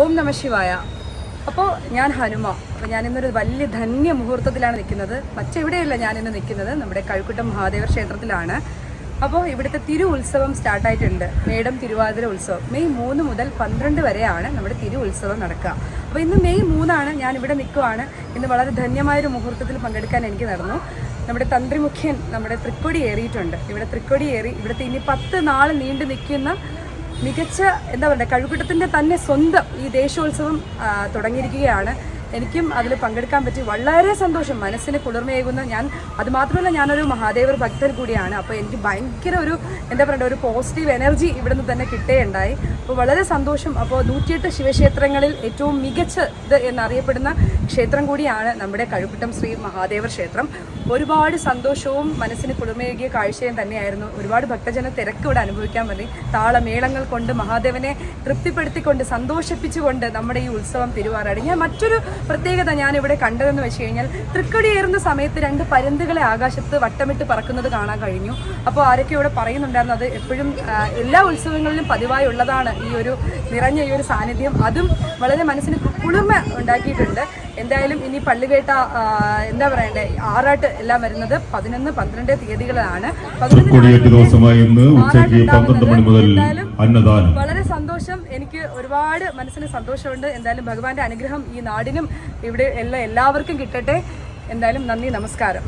ഓം നമ ശിവായ. അപ്പോൾ ഞാൻ ഹനുമ. അപ്പോൾ ഞാനിന്നൊരു വലിയ ധന്യ മുഹൂർത്തത്തിലാണ് നിൽക്കുന്നത്. മറ്റെവിടെയല്ല ഞാൻ ഇന്ന് നിൽക്കുന്നത്. നമ്മുടെ കഴുക്കുട്ടം മഹാദേവ ക്ഷേത്രത്തിലാണ്. അപ്പോൾ ഇവിടുത്തെ തിരു ഉത്സവം സ്റ്റാർട്ടായിട്ടുണ്ട് മേടം തിരുവാതിര ഉത്സവം. മെയ് മൂന്ന് മുതൽ പന്ത്രണ്ട് വരെയാണ് നമ്മുടെ തിരു ഉത്സവം നടക്കുക. അപ്പോൾ ഇന്ന് മെയ് മൂന്നാണ് ഞാൻ ഇവിടെ നിൽക്കുവാണ്. ഇന്ന് വളരെ ധന്യമായൊരു മുഹൂർത്തത്തിൽ പങ്കെടുക്കാൻ എനിക്ക് നടന്നു. നമ്മുടെ തന്ത്രിമുഖ്യൻ നമ്മുടെ തൃക്കൊടി ഏറിയിട്ടുണ്ട്. ഇവിടെ തൃക്കൊടി ഏറി ഇവിടുത്തെ ഇനി പത്ത് നാൾ നീണ്ടു നിൽക്കുന്ന മികച്ച എന്താ പറയുക കഴുകുട്ടത്തിന്റെ തന്നെ സ്വന്തം ഈ ദേശോത്സവം തുടങ്ങിയിരിക്കുകയാണ്. എനിക്കും അതിൽ പങ്കെടുക്കാൻ പറ്റി. വളരെ സന്തോഷം. മനസ്സിന് കുളിർമയേകുന്ന ഞാൻ അതുമാത്രമല്ല ഞാനൊരു മഹാദേവർ ഭക്തർ കൂടിയാണ്. അപ്പോൾ എനിക്ക് ഭയങ്കര ഒരു എന്താ പറയുക ഒരു പോസിറ്റീവ് എനർജി ഇവിടെ നിന്ന് തന്നെ കിട്ടുകയുണ്ടായി. അപ്പോൾ വളരെ സന്തോഷം. അപ്പോൾ നൂറ്റിയെട്ട് ശിവക്ഷേത്രങ്ങളിൽ ഏറ്റവും മികച്ചത് എന്നറിയപ്പെടുന്ന ക്ഷേത്രം കൂടിയാണ് നമ്മുടെ കഴുപ്പട്ടം ശ്രീ മഹാദേവർ ക്ഷേത്രം. ഒരുപാട് സന്തോഷവും മനസ്സിന് കുളിർമയേകിയ കാഴ്ചയും തന്നെയായിരുന്നു. ഒരുപാട് ഭക്തജന തിരക്ക് ഇവിടെ അനുഭവിക്കാൻ വേണ്ടി. താളമേളങ്ങൾ കൊണ്ട് മഹാദേവനെ തൃപ്തിപ്പെടുത്തിക്കൊണ്ട് സന്തോഷിപ്പിച്ചുകൊണ്ട് നമ്മുടെ ഈ ഉത്സവം തിരുവാറാടി. ഞാൻ മറ്റൊരു പ്രത്യേകത ഞാനിവിടെ കണ്ടതെന്ന് വെച്ച് കഴിഞ്ഞാൽ തൃക്കടിയേറുന്ന സമയത്ത് രണ്ട് പരുന്തുകളെ ആകാശത്ത് വട്ടമിട്ട് പറക്കുന്നത് കാണാൻ കഴിഞ്ഞു. അപ്പോൾ ആരൊക്കെ ഇവിടെ പറയുന്നുണ്ടായിരുന്നു അത് എപ്പോഴും എല്ലാ ഉത്സവങ്ങളിലും പതിവായി ഉള്ളതാണ് ഈ ഒരു നിറഞ്ഞ ഈ ഒരു സാന്നിധ്യം. അതും വളരെ മനസ്സിന് കുളിർമ ഉണ്ടാക്കിയിട്ടുണ്ട്. എന്തായാലും ഇനി പള്ളിവേട്ട ആ, എന്താ പറയണ്ടേ ആറാട്ട് എല്ലാം വരുന്നത് പതിനൊന്ന് പന്ത്രണ്ട് തീയതികളാണ്. കൊടിയേറ്റ് ഇന്ന് ഉച്ചയ്ക്ക് പന്ത്രണ്ട് മണി മുതൽ അന്നദാനം. വളരെ എനിക്ക് ഒരുപാട് മനസ്സിന് സന്തോഷമുണ്ട്. എന്തായാലും ഭഗവാന്റെ അനുഗ്രഹം ഈ നാടിനും ഇവിടെ എല്ലാ എല്ലാവർക്കും കിട്ടട്ടെ. എന്തായാലും നന്ദി നമസ്കാരം.